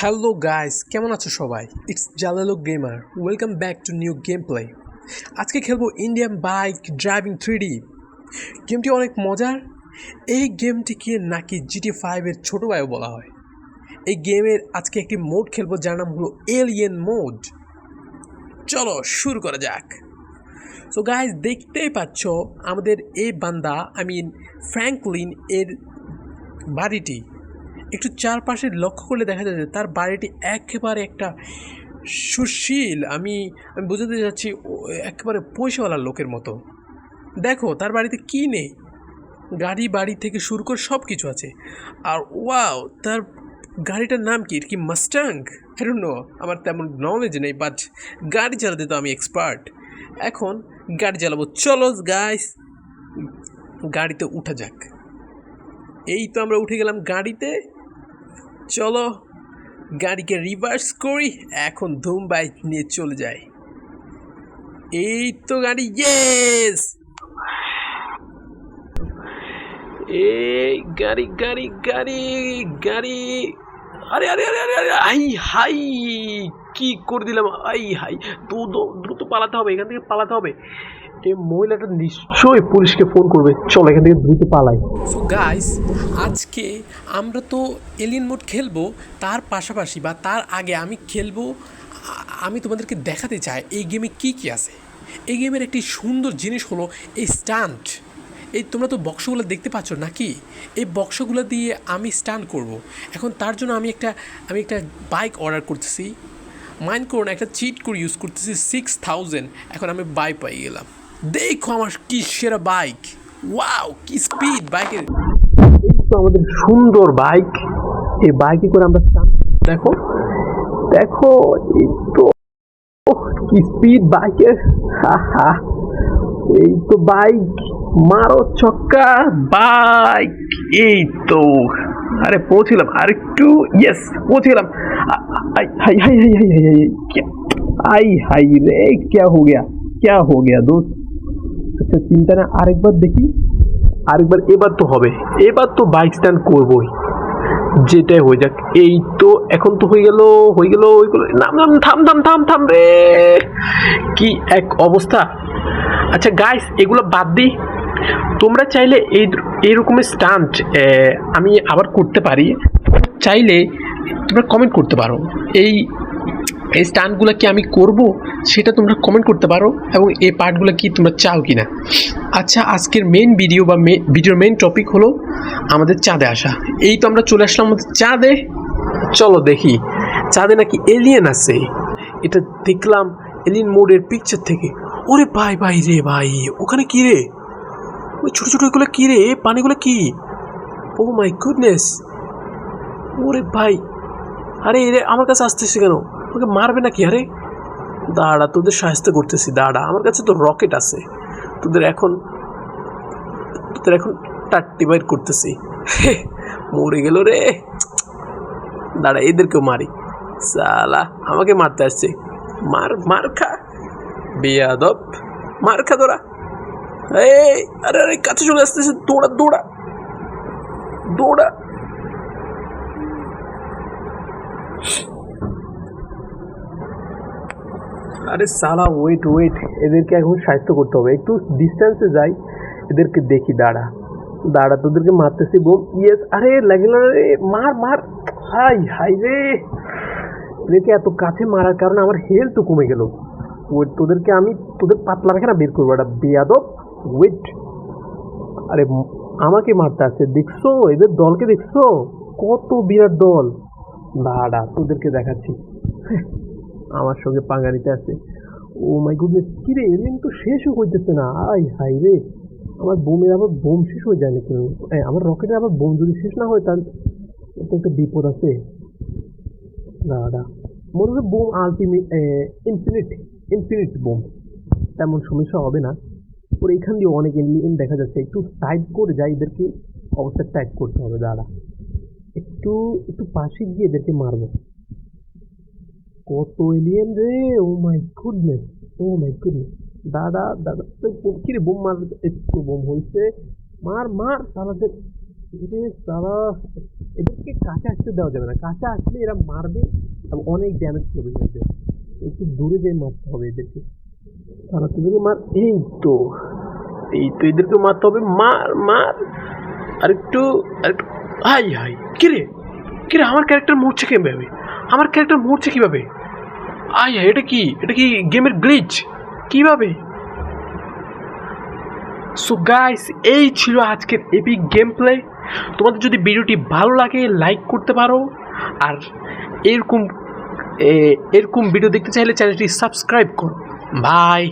Hello guys কেমন আছো সবাই? It's জালালো gamer welcome back to new game play আজকে খেলব ইন্ডিয়ান বাইক ড্রাইভিং থ্রি গেমটি অনেক মজার। এই গেমটিকে নাকি জিটি ফাইভের ছোটো ভাইও বলা হয়? এই গেমের আজকে একটি মোড খেলব, যার নাম হলো এলিয়েন মোড চলো শুরু করা যাক। সো গাইস দেখতেই পাচ্ছ আমাদের এই বান্দা আই মিন ফ্র্যাঙ্কলিন এর বাড়িটি। একটু চারপাশে লক্ষ্য করলে দেখা যায় যে তার বাড়িটি একেবারে একটা সুশীল, আমি আমি বোঝাতে যাচ্ছি একেবারে পয়সাওয়ালা লোকের মতো। দেখো, তার বাড়িতে কি নেই? গাড়ি, বাড়ি থেকে শুরু করে সব কিছু আছে। আর ওয়াও, তার গাড়িটার নাম কি? কি মাস্টাং নো আমার তেমন নলেজ নেই বাট গাড়ি চালাতে তো আমি এক্সপার্ট এখন গাড়ি চালাবো। চলো গাইস গাড়িতে উঠা যাক। এই তো আমরা উঠে গেলাম গাড়িতে। চলো, গাড়িকে রিভার্স করি, এখন ধুম বাইক নিয়ে চলে যাই। এই তো গাড়ি ইয়েস এই গাড়ি গাড়ি গাড়ি গাড়ি। আরে আরে আরে আরে আরে, আই, হাই, কি করে দিলাম? আই, হাই দ্রুত পালাতে হবে, এখান থেকে পালাতে হবে। এই মহিলাটা নিশ্চয়ই পুলিশকে ফোন করবে। চলো, এখান থেকে দ্রুত পালাই। সো গাইস আজকে আমরা তো এলিয়েন মোড খেলব, তার পাশাপাশি বা তার আগে আমি খেলব, আমি তোমাদেরকে দেখাতে চাই এই গেমে কি কি আছে। এই গেমের একটি সুন্দর জিনিস হলো এই স্টান্ট এই তোমরা তো বক্সগুলো দেখতে পাচ্ছ নাকি? এই বক্সগুলো দিয়ে আমি স্টান্ট করব। এখন তার জন্য আমি একটা আমি একটা বাইক অর্ডার করতেছি। মাইন্ড করো না, একটা চিট করে ইউজ করতেছি সিক্স থাউজেন্ড এখন আমি বাইক পাই গেলাম। দেখো আমার কি সেরা বাইক ওয়াও কি স্পিড বাইকের এই তো আমাদের সুন্দর বাইক এই বাইকে করে আমরা stunt দেখো দেখো এই তো ওহ, কি স্পিড বাইকের হা হা এই তো বাইক মারো ছক্কা বাইক এই তো আরে পৌঁছিলাম আর একটু yes পৌঁছিলাম a- I hi hi hi hi hi hi क्या आई हाई रे क्या हो गया क्या हो गया दोस्त আচ্ছা চিন্তা না আরেকবার দেখি। আরেকবার, এবার তো হবে। এবার তো বাইক স্ট্যান্ড করবোই। যেটাই হয়ে যাক। এই তো এখন তো হয়ে গেল হয়ে গেল গেল। নাম নাম, থাম থাম থাম থাম রে। কি এক অবস্থা। আচ্ছা গাইস এগুলো বাদ দিই। তোমরা চাইলে এই এই রকমের স্টান্ট আমি আবার করতে পারি। চাইলে তোমরা কমেন্ট করতে পারো। এই এই স্টান্টগুলো কি আমি করব সেটা তোমরা কমেন্ট করতে পারো এবং এই পার্টগুলো কি তোমরা চাও কি না আচ্ছা আজকের মেন ভিডিও বা ভিডিওর মেন টপিক হলো আমাদের চাঁদে আসা। এই তো আমরা চলে আসলাম আমাদের চাঁদে। চলো দেখি, চাঁদে নাকি এলিয়েন আছে? এটা দেখলাম এলিয়েন মোডের পিকচার থেকে। ওরে ভাই ভাই রে ভাই, ওখানে কি রে? ওই ছোটো ছোটো এগুলো কী রে? পানিগুলো কী? ও মাই গুডনেস ওরে ভাই, আরে এরে আমার কাছে আসতেছে কেন? ওকে মারবে নাকি? আরে, দাঁড়া, তোদের সাহায্য করতেছি, দাঁড়া। আমার কাছে তো রকেট আছে। তোদের এখন তোদের এখন টাট্টি বাইর করতেছি। মরে গেল রে। দাঁড়া, এদেরকেও মারি। সালা, আমাকে মারতে আসছে। মার মার খা। বেয়াদব। মার খা তোরা। এই, আরে আরে, কাছে চলে আসতেছে। দৌড়া দৌড়া। দৌড়া। আরে সালা ওয়েট ওয়েট এদেরকে এখন সাহিত্য করতে হবে। একটু ডিস্টেন্সে যাই, এদেরকে দেখি, দাঁড়া। দাঁড়া, তোদেরকে মারতেছি, বোম। ইয়েস আরে, লাগিল রে। মার মার। হাই হাই রে। এদেরকে এত কাছে মারার কারণে আমার হেলথ কমে গেল। ওয়েট তোদেরকে আমি, তোদের পাতলা রেখে না বের করব। একটা বেয়াদব ওয়েট আরে, আমাকে মারতে আসছে, দেখছ? এদের দলকে দেখছ? কত বিরাট দল। দাঁড়া, তোদেরকে দেখাচ্ছি। আমার সঙ্গে পাঙ্গা আসছে ও মাই গুডনেস কি রে এলিয়েন তো শেষও হইতেছে না। আই হাই রে, আমার বোমের আবার বোম শেষ হয়ে যায় না কেন আমার রকেটের আবার বোম যদি শেষ না হয় তাহলে তো একটা বিপদ আছে। দাঁড়া মনে হয় bomb ultimate infinite infinite bomb. তেমন সমস্যা হবে না। ওর এখান দিয়ে অনেক এলিয়েন দেখা যাচ্ছে। একটু টাইট করে যায় এদেরকে অবস্থা টাইট করতে হবে দাদা একটু একটু পাশে গিয়ে এদেরকে মারবো। কত এলিয়েন রে ও my goodness oh my goodness দাদা দাদা তো বোম- মার একটু বোম হয়েছে মার মার সালাদের সালা এদেরকে কাছে আসতে দেওয়া যাবে না কাছে আসলে এরা মারবে অনেক ড্যামেজ করবে এদের একটু দূরে যেয়ে মারতে হবে এদেরকে। তারা তোদেরকে মার, এই তো এই তো এদেরকে মারতে হবে, মার মার। আর একটু আর একটু হাই হাই, কিরে কিরে, আমার ক্যারেক্টার মরছে কীভাবে? আমার ক্যারেক্টার মরছে কীভাবে? হাই এটা কি? এটা কি গেমের গ্লিচ কীভাবে? সো গাইস এই ছিল আজকের এপিক গেম প্লে তোমাদের যদি ভিডিওটি ভালো লাগে লাইক করতে পারো। আর এরকম এরকম ভিডিও দেখতে চাইলে চ্যানেলটি সাবস্ক্রাইব করো। বাই